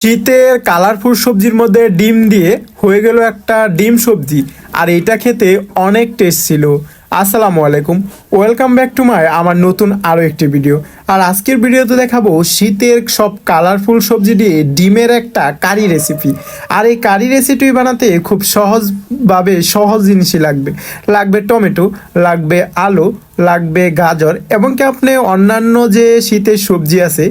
শীতের কালারফুল সবজির মধ্যে ডিম দিয়ে হয়ে গেল একটা ডিম সবজি। আর এটা খেতে অনেক টেস্ট ছিল। আসসালামু আলাইকুম। ওয়েলকাম ব্যাক টু মাই আমার নতুন আরও একটি ভিডিও আর আজকের ভিডিওতে দেখাবো শীতের সব কালারফুল সবজি দিয়ে ডিমের একটা কারি রেসিপি আর এই কারি রেসিপি বানাতে খুব সহজভাবে সহজ জিনিসই লাগবে। লাগবে টমেটো, লাগবে আলু, লাগবে গাজর এবং কি আপনি অন্যান্য যে শীতের সবজি আছে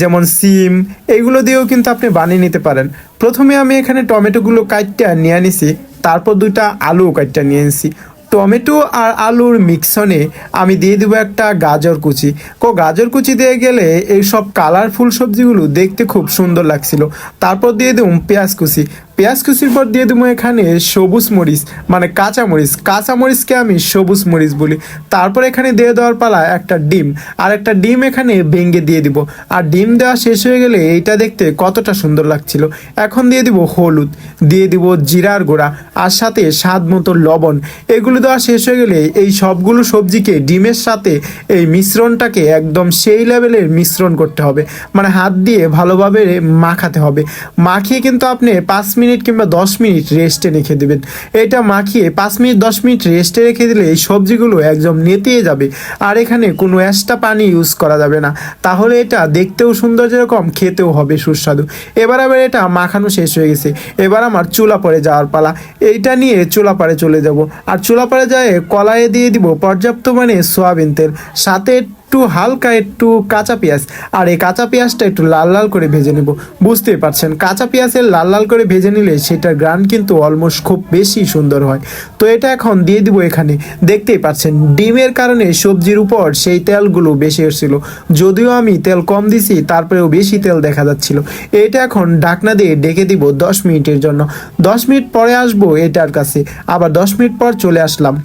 যেমন সিম, এগুলো দিয়েও কিন্তু আপনি বানিয়ে নিতে পারেন। প্রথমে আমি এখানে টমেটোগুলো কাটটা নিয়ে নিছি, তারপর দুইটা আলু কাটটা নিয়ে নিছি। টমেটো আর আলুর মিক্সনে আমি দিয়ে দেবো একটা গাজর কুচি। কো, গাজর কুচি দিয়ে গেলে এই সব কালারফুল সবজিগুলো দেখতে খুব সুন্দর লাগছিল। তারপর দিয়ে দেবো পেঁয়াজ কুচি। পেঁয়াজ কুচির পর দিয়ে দেবো এখানে সবুজ মরিচ মানে কাঁচা মরিচ। কাঁচা মরিচকে আমি সবুজ মরিচ বলি। তারপর এখানে দিয়ে দেওয়ার পালা একটা ডিম। আর একটা ডিম এখানে ভেঙে দিয়ে দিব। আর ডিম দেওয়া শেষ হয়ে গেলে এইটা দেখতে কতটা সুন্দর লাগছিল। এখন দিয়ে দিব হলুদ, দিয়ে দিব জিরার গুঁড়া, আর সাথে স্বাদ মতো লবণ। এগুলো দেওয়া শেষ হয়ে গেলে এই সবগুলো সবজিকে ডিমের সাথে এই মিশ্রণটাকে একদম সেই লেভেলের মিশ্রণ করতে হবে। মানে হাত দিয়ে ভালোভাবে মাখাতে হবে। মাখিয়ে কিন্তু আপনি পাঁচ মিনিট কিংবা দশ মিনিট রেস্টে রেখে দেবেন। এটা মাখিয়ে পাঁচ মিনিট, দশ মিনিট রেস্টে রেখে দিলে এই সবজিগুলো একদম নেতিয়ে যাবে। আর এখানে কোনো এক্সট্রা পানি ইউজ করা যাবে না। তাহলে এটা দেখতেও সুন্দর যেরকম, খেতেও হবে সুস্বাদু। এবার আবার এটা মাখানো শেষ হয়ে গেছে। এবার আমার চুলা পরে যাওয়ার পালা। এইটা নিয়ে চুলা পাড়ে চলে যাব। আর চুলা পাড়ে যায় কলাইয়ে দিয়ে দিব পর্যাপ্ত মানে সোয়াবিন তেল। সাথে একটু হালকা, একটু কাঁচা পেঁয়াজ। আর এই কাঁচা পেঁয়াজটা একটু লাল লাল করে ভেজে নেব। বুঝতেই পারছেন, কাঁচা পেঁয়াজের লাল লাল করে ভেজে নিলে সেটার গ্রান কিন্তু অলমোস্ট খুব বেশি সুন্দর হয়। তো এটা এখন দিয়ে দিব এখানে। দেখতেই পাচ্ছেন ডিমের কারণে সবজির উপর সেই তেলগুলো বেশি এসেছিল। যদিও আমি তেল কম দিছি, তারপরেও বেশি তেল দেখা যাচ্ছিল। এটা এখন ঢাকনা দিয়ে ডেকে দিব দশ মিনিটের জন্য। দশ মিনিট পরে আসব এটার কাছে। আবার দশ মিনিট পর চলে আসলাম।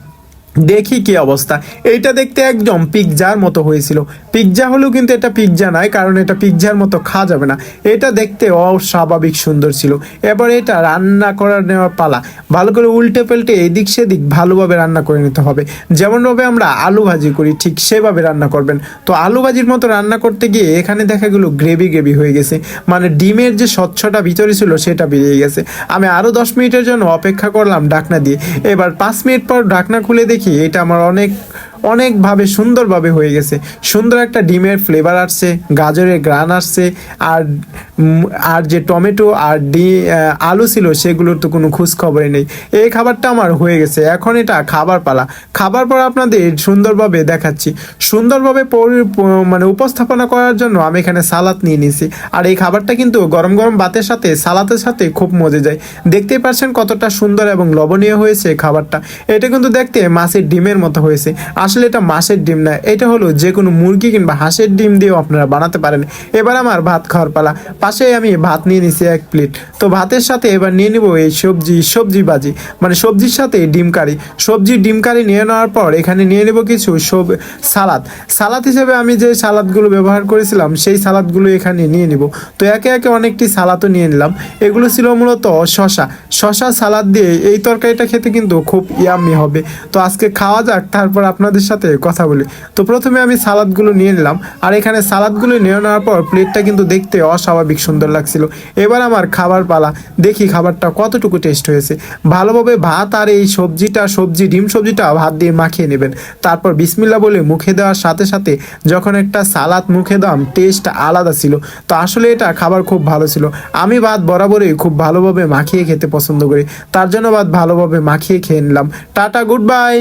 দেখি কি অবস্থা। এইটা দেখতে একদম পিৎজার মতো হয়েছিল। পিৎজা হলেও কিন্তু এটা পিৎজা নয় কারণ এটা পিৎজার মতো খাওয়া যাবে না। এটা দেখতে অস্বাভাবিক সুন্দর ছিল। এবার এটা রান্না করার নেওয়ার পালা। ভালো করে উল্টে পাল্টে এদিক সেদিক ভালোভাবে রান্না করে নিতে হবে। যেমনভাবে আমরা আলু ভাজি করি, ঠিক সেভাবে রান্না করবেন। তো আলু ভাজির মতো রান্না করতে গিয়ে এখানে দেখা গেলো গ্রেভি গ্রেভি হয়ে গেছে। মানে ডিমের যে স্বচ্ছটা ভিতরে ছিল সেটা বেরিয়ে গেছে। আমি আরও দশ মিনিটের জন্য অপেক্ষা করলাম ডাকনা দিয়ে। এবার পাঁচ মিনিট পর ডাকনা খুলে দেখি এটা আমার অনেক অনেকভাবে সুন্দরভাবে হয়ে গেছে। সুন্দর একটা ডিমের ফ্লেভার আসছে, গাজরের গ্রান আসছে, আর আর যে টমেটো আর ডি আলু ছিল সেগুলোর তো কোনো খোঁজ খবরই নেই। এই খাবারটা আমার হয়ে গেছে, এখন এটা খাবার পালা। খাবার পর আপনাদের সুন্দরভাবে দেখাচ্ছি। সুন্দরভাবে মানে উপস্থাপনা করার জন্য আমি এখানে সালাদ নিয়ে নিয়েছি। আর এই খাবারটা কিন্তু গরম গরম ভাতের সাথে সালাতের সাথে খুব মজে যায়। দেখতেই পাচ্ছেন কতটা সুন্দর এবং লবণীয় হয়েছে খাবারটা। এটা কিন্তু দেখতে মাছের ডিমের মতো হয়েছে। আসলে এটা মাছের ডিম না, এটা হলো যে কোনো মুরগি কিংবা হাঁসের ডিম দিয়েও আপনারা বানাতে পারেন। এবার আমার ভাত খাওয়ার পালা। পাশে আমি ভাত নিয়ে নিছি এক প্লেট। তো ভাতের সাথে এবার নিয়ে নিব এই সবজি সবজি বাজি মানে সবজির সাথে ডিম কারি। সবজি, ডিম কারি নিয়ে নেওয়ার পর এখানে নিয়ে নেব কিছু সব সালাদ। সালাদ হিসেবে আমি যে সালাদগুলো ব্যবহার করেছিলাম, সেই সালাদগুলো এখানে নিয়ে নিব। তো একে একে অনেকটি সালাদও নিয়ে নিলাম। এগুলো ছিল মূলত শশা শশা সালাদ দিয়ে এই তরকারিটা খেতে কিন্তু খুব ইয়ামি হবে। তো আজকে খাওয়া যাক, তারপর আপনাদের সাথে কথা বলি। তো প্রথমে আমি সালাদগুলো নিয়ে নিলাম। আর এখানে সালাদগুলো নিয়ে নেওয়ার পর প্লেটটা কিন্তু দেখতে অস্বাভাবিক সুন্দর লাগছিল। এবার আমার খাবার পালা। দেখি খাবারটা কতটুকু টেস্ট হয়েছে। ভালোভাবে ভাত আর এই সবজিটা, সবজি, ডিম সবজিটা ভাত দিয়ে মাখিয়ে নেবেন। তারপর বিসমিল্লা বলে মুখে দেওয়ার সাথে সাথে যখন একটা সালাদ মুখে দাম টেস্ট আলাদা ছিল, তো আসলে এটা খাবার খুব ভালো ছিল। আমি ভাত বরাবরই খুব ভালোভাবে মাখিয়ে খেতে পছন্দ করি। তার জন্য ভাত ভালোভাবে মাখিয়ে খেয়ে নিলাম। Tata, good bye!